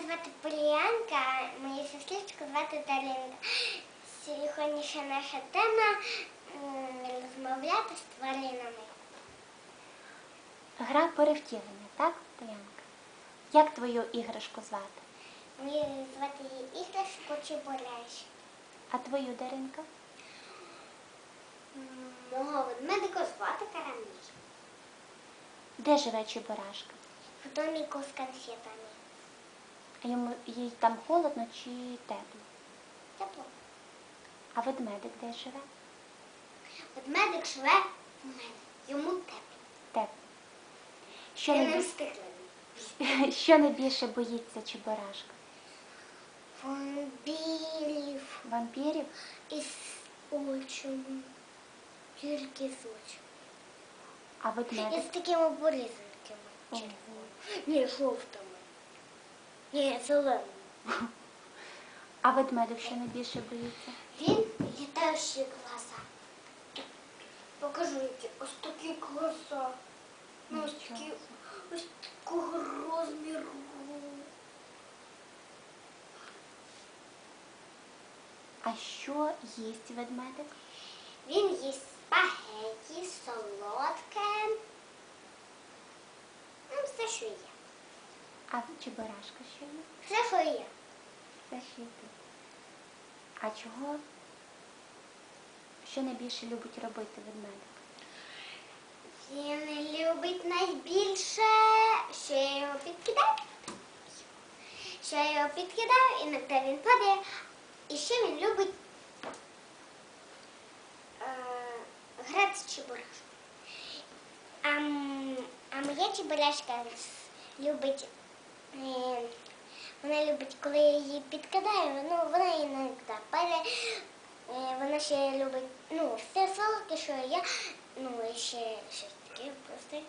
звати Поліанка, а мою сестричку звати Даринка. Сьогоднішня наша тема розмовляти з тваринами. Гра перевтілення, так, Полянка? Як твою іграшку звати? Мені звати її іграшку Чебураш. А твою Даринка? Мого ведмедика звати Карамель. Де живе Чебурашка? В доміку з конфетами. А йому їй там холодно чи тепло? Тепло. А ведмедик де живе? Ведмедик живе в мене. Йому тепло. Тепло. Що, Я не встигла. що найбільше боїться Чебурашка? Вампірів Вампірів? із очами. Тільки з очами. А І з ведмедик? такими порізанками. Ого. Ні, жовтими. Ні, зеленими. А ведмедик що найбільше боїться? Він літаючі глаза. Покажу які. Ось такі глаза. Ну, ось Нічого такі, ось такого розміру. А що їсть ведмедик? Він їсть спагеті, солодке. А Чебурашка що їсть? Все, що є. Це ще й ти. А чого? Що найбільше любить робити ведмедик? Він любить найбільше, що я його підкидаю. Що я його підкидаю, іноді він падає. І ще він любить е, грати з чебурашкою. А, а моя чебурашка любить, вона любить, коли я її підкидаю, ну вона іноді падає. Е, Вона ще любить ну, все солодке, що я, ну і ще щось таке просто.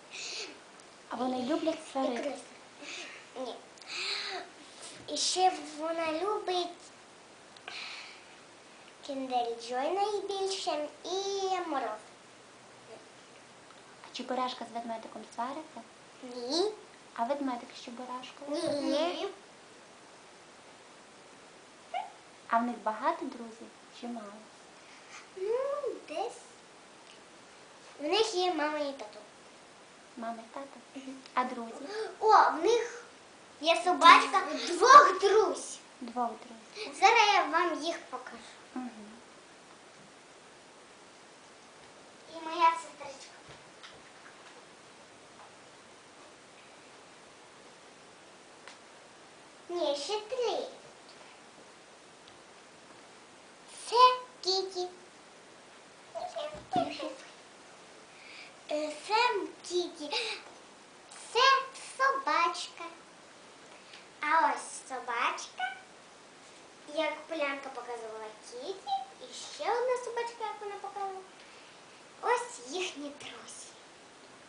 А вони люблять сварити. Ні. І ще вона любить Kinder Joy найбільше і мороз. А Чебурашка з ведмедиком свариться? Ні. А ведмедик з Чебурашкою? Ні. А в них багато друзів чи мало? Ну, десь. В них є мама і тато. Мама і тато? А друзі? О, в них є собачка двох друзів. Двох друзів. Зараз я вам їх покажу. Угу. І моя сестричка. Ні, ще три. Це Кіті. Це Кіті. Це собачка. А ось собачка. Як Полянка показувала Кіті. І ще одна собачка, як вона показувала. Ось їхні друзі.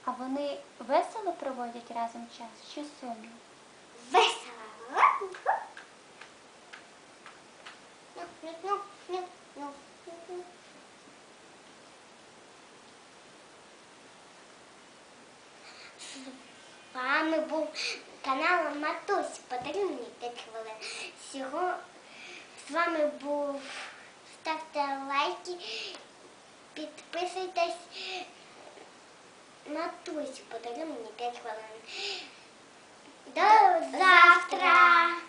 А вони весело проводять разом час чи сумно? вами був канал Матусь. Подарина 5 хвилин. Всього з вами був ставте лайки, підписуйтесь. Матусь, подарю мені 5 хвилин. До завтра!